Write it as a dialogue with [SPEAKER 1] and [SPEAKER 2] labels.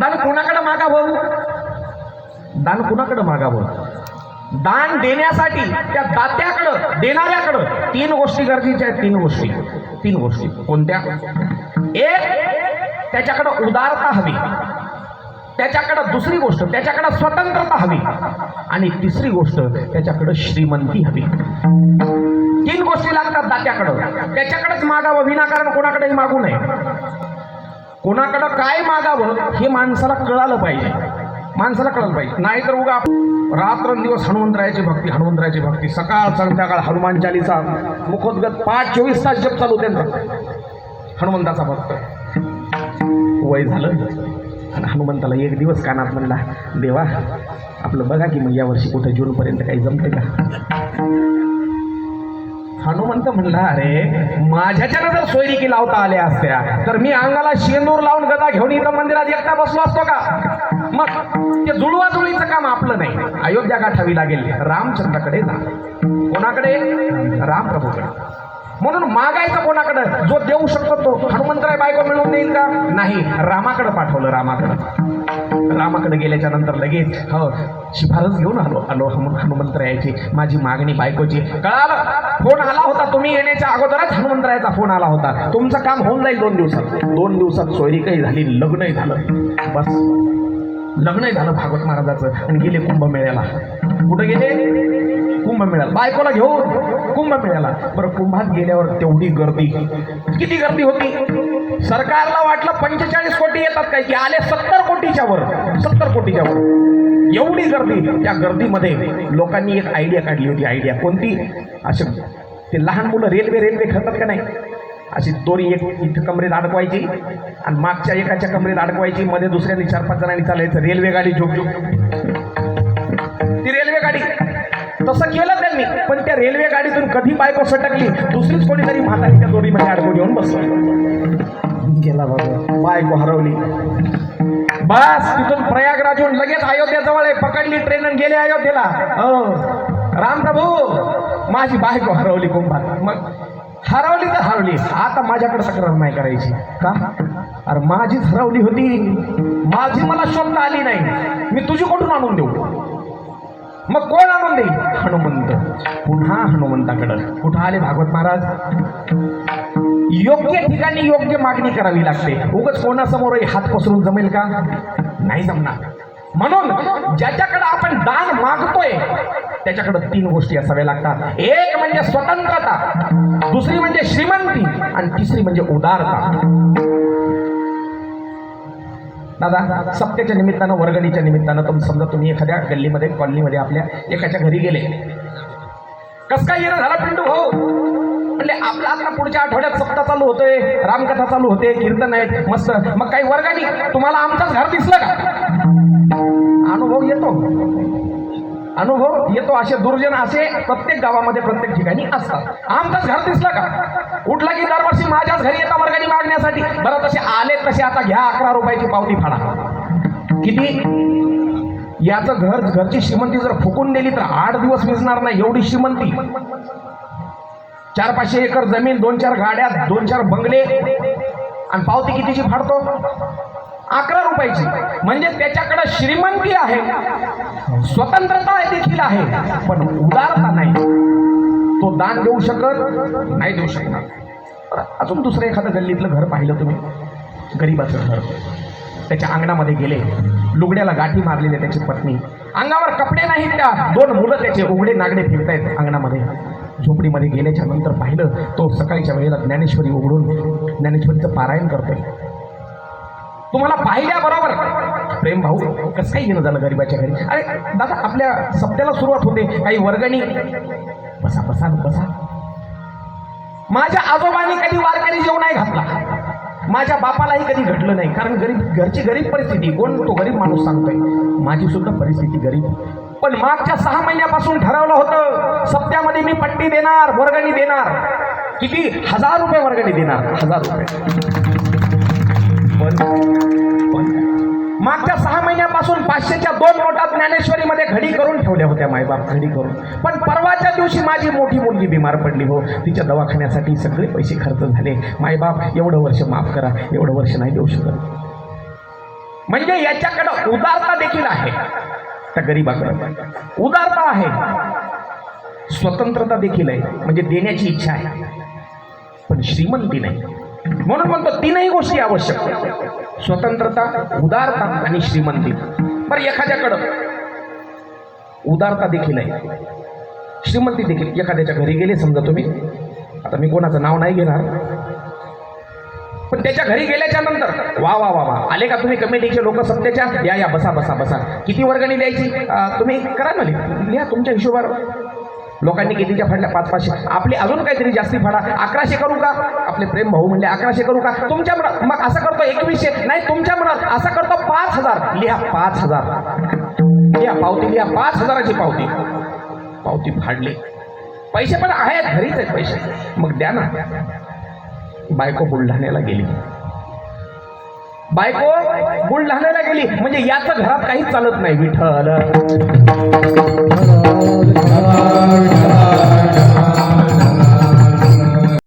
[SPEAKER 1] दान कोणाकडे मागावं? दान कुणाकडे मागावं? दान देण्यासाठी त्या दात्याकडं देणाऱ्याकडं तीन गोष्टी गरजेच्या आहेत तीन गोष्टी. तीन गोष्टी. कोणत्या? एक त्याच्याकडं उदारता हवी. त्याच्याकडं दुसरी गोष्ट त्याच्याकडं स्वतंत्रता हवी. आणि तिसरी गोष्ट त्याच्याकडं श्रीमंती हवी. तीन गोष्टी लागतात दात्याकडं. त्याच्याकडेच मागावं. विनाकारण कोणाकडेही मागू नये. कोणाकडं काय मागावं हे माणसाला कळालं पाहिजे. माणसाला कळालं पाहिजे. नाहीतर उगा रात्रंदिवस हनुमंतरायाची भक्ती हनुमंतरायाची भक्ती. सकाळ संध्याकाळ हनुमान चालीसा मुखोद्गत पाच चोवीस तास जप चालू त्यांचा. हनुमंताचा भक्त. वय झालं. आणि हनुमंताला एक दिवस कानात म्हणला देवा आपलं बघा की मग यावर्षी कुठे जूनपर्यंत काही जमते का? हनुमंत म्हणला अरे माझ्याच्यानं जर सोयरिकी लावता आल्या असत्या तर मी अंगाला शेंदूर लावून गदा घेऊन इथं मंदिरात एकटा बसलो असतो का? मग ते जुळवा जुळीचं काम आपलं नाही. अयोध्या गाठावी लागेल. रामचंद्राकडे जा. कोणाकडे? रामप्रभूकडे. म्हणून मागायचं कोणाकडं? जो देऊ शकतो तो. हनुमंतराय बायको मिळवून देईल का? नाही. रामाकडे पाठवलं रामाकडं. रामाकडे गेल्याच्यानंतर लगेच हो शिफारस घेऊन आलो आलो हनु हनुमंतरायाची माझी मागणी बायकोची. कळालं? फोन आला होता तुम्ही येण्याच्या अगोदरच हनुमंतरायाचा फोन आला होता. तुमचं काम होऊन जाईल दोन दिवसात. दोन दिवसात सोयरीकही झाली लग्नही झालं. बस. लग्नही झालं भागवत महाराजाचं आणि गेले कुंभमेळ्याला. कुठं गेले? कुंभमेळ्याला बायकोला घेऊन कुंभमेळ्याला बरं कुंभात गेल्यावर तेवढी गर्दी. किती गर्दी होती? सरकारला वाटलं पंचेचाळीस कोटी येतात काय? की आले सत्तर कोटीच्या वर. सत्तर कोटीच्या वर. एवढी गर्दी. त्या गर्दीमध्ये लोकांनी एक आयडिया काढली होती. आयडिया कोणती? असे ते लहान मुलं रेल्वे रेल्वे खेळतात का नाही? अशी दोरी एक इथं कमरेत अडकवायची आणि मागच्या एकाच्या कमरेत अडकवायची. मध्ये दुसऱ्याने चार पाच जणांनी चालायचं. रेल्वे गाडी झोप झोप ती रेल्वे गाडी तसं केलं त्यांनी. पण त्या रेल्वे गाडीतून कधी बायको सटकली दुसरीच कोणीतरी म्हातारीच्या दोरीमध्ये अडकून येऊन बसलं. गेला बाबा बायको हरवली. बस तिथून प्रयागराजहून लगेच अयोध्याजवळ आहे पकडली ट्रेन आणि गेले अयोध्येला. हो. राम प्रभू माझी बायको हरवली कुंभात मग हरवली तर हरवली. आता माझ्याकडे तक्रार नाही करायची. का? अरे माझीच हरवली होती. माझी मला शब्द आली नाही. मी तुझी कुठून आणून देऊ? मग कोण आणून देईल? हनुमंत. पुन्हा हनुमंताकडं. कुठं आले भागवत महाराज? योग्य ठिकाणी योग्य मागणी करावी लागते. उगच कोणासमोरही हात पसरून जमेल का? नाही जमणार. म्हणून ज्याच्याकडे आपण दान मागतोय त्याच्याकडे तीन गोष्टी असाव्या लागतात. एक म्हणजे स्वतंत्रता दुसरी म्हणजे श्रीमंती आणि तिसरी म्हणजे उदारता. दादा सप्त्याच्या निमित्तानं वर्गणीच्या निमित्तानं तुम समजा तुम्ही एखाद्या गल्लीमध्ये कॉलनीमध्ये आपल्या एकाच्या घरी गेले. कस काय येणं झाला पिंटू भाऊ? म्हणजे आपला आता पुढच्या आठवड्यात सप्ताह चालू होतोय रामकथा चालू होते कीर्तन आहेत मस्त. मग काही वर्गानी तुम्हाला आमचंच घर दिसलं का? अनुभव येतो असे दुर्जन असे प्रत्येक गावामध्ये प्रत्येक ठिकाणी असतात. आमचाच घर दिसला का? उठला की दरवर्षी माझ्याच घरी येता वर्गाने मागण्यासाठी. बरं तसे आले तसे आता घ्या अकरा रुपयाची पावती फाडा. किती? याचं घर घरची श्रीमंती जर फुकून दिली तर आठ दिवस विजणार नाही एवढी श्रीमंती. चार पाचशे एकर जमीन दोन चार गाड्या दोन चार बंगले. आणि पावती कितीची फाडतो? अकरा रुपयाची. म्हणजे त्याच्याकडे श्रीमंती आहे. स्वतंत्रता देखील आहे. पण उदारता नाही. तो दान देऊ शकत नाही देऊ शकणार अजून दुसरं एखादं गल्लीतलं घर पाहिलं तुम्ही? गरीबाचं घर. त्याच्या अंगणामध्ये गेले. लुगड्याला गाठी मारलेले त्याची पत्नी. अंगावर कपडे नाहीत त्या. दोन मुलं त्याचे उघडे नागडे फिरतायत अंगणामध्ये. झोपडीमध्ये गेल्याच्यानंतर पाहिलं तो सकाळच्या वेळेला ज्ञानेश्वरी उघडून ज्ञानेश्वरीचं पारायण करतोय. तुम्हाला पाहिल्याबरोबर प्रेम भाऊ कसं काही घेणं झालं गरीबाच्या घरी? अरे दादा आपल्या सप्त्याला सुरुवात होते. काही वर्गणी. बसा बसा बसा. माझ्या आजोबांनी कधी वारकरी जेवण नाही घातला. माझ्या बापालाही कधी घडलं नाही. कारण गरीब घरची गरीब परिस्थिती कोण तो गरीब माणूस सांगतोय? माझी सुद्धा परिस्थिती गरीब. पण मागच्या सहा महिन्यापासून ठरवलं होतं सप्त्यामध्ये मी पट्टी देणार वर्गणी देणार. किती? हजार रुपये वर्गणी देणार. हजार रुपये. पण मागच्या सहा महिन्यापासून पाचशेच्या दोन नोटा ज्ञानेश्वरीमध्ये घडी करून ठेवल्या होत्या मायबाप घडी करून. पण परवाच्या दिवशी माझी मोठी मुलगी बिमार पडली हो. तिच्या दवाखान्यासाठी सगळे पैसे खर्च झाले. मायबाप एवढं वर्ष माफ करा एवढं वर्ष नाही देऊ शकत. म्हणजे याच्याकडं उदारता देखील आहे. त्या गरीबाकडं. उदारता आहे. स्वतंत्रता देखील आहे. म्हणजे देण्याची इच्छा आहे. पण श्रीमंती नाही. म्हणून म्हणतो तीनही गोष्टी आवश्यक. आहेत. स्वतंत्रता उदारता आणि श्रीमंती. बरं एखाद्याकडं उदारता देखील आहे. श्रीमंती देखील एखाद्याच्या घरी गेले समजा तुम्ही. आता मी कोणाचं नाव नाही घेणार. पण त्याच्या घरी गेल्याच्यानंतर वा वा वा वा. आले का तुम्ही कमिटीचे लोक सत्तेच्या? या या बसा बसा बसा. किती वर्गणी द्यायची? तुम्ही करा ना लिहा तुमच्या हिशोबावर. लोकांनी कितीच्या फाडल्या पाच पाचशे. आपली अजून काहीतरी जास्ती फाडा. अकराशे करू का? आपले प्रेम भाऊ म्हणले अकराशे करू का? तुमच्या मनात मग असं करतो एकवीसशे. नाही तुमच्या मनात असं करतो पाच हजार. लिहा पाच हजार. लिहा पावती लिहा पाच हजाराची पावती. पावती फाडली. पैसे पण आहेत घरीच आहेत पैसे. मग द्या ना. बायको बुलढाण्याला गेली. बायको बुलढाण्याला गेली. म्हणजे याचं घरात काहीच चालत नाही विठ्ठल.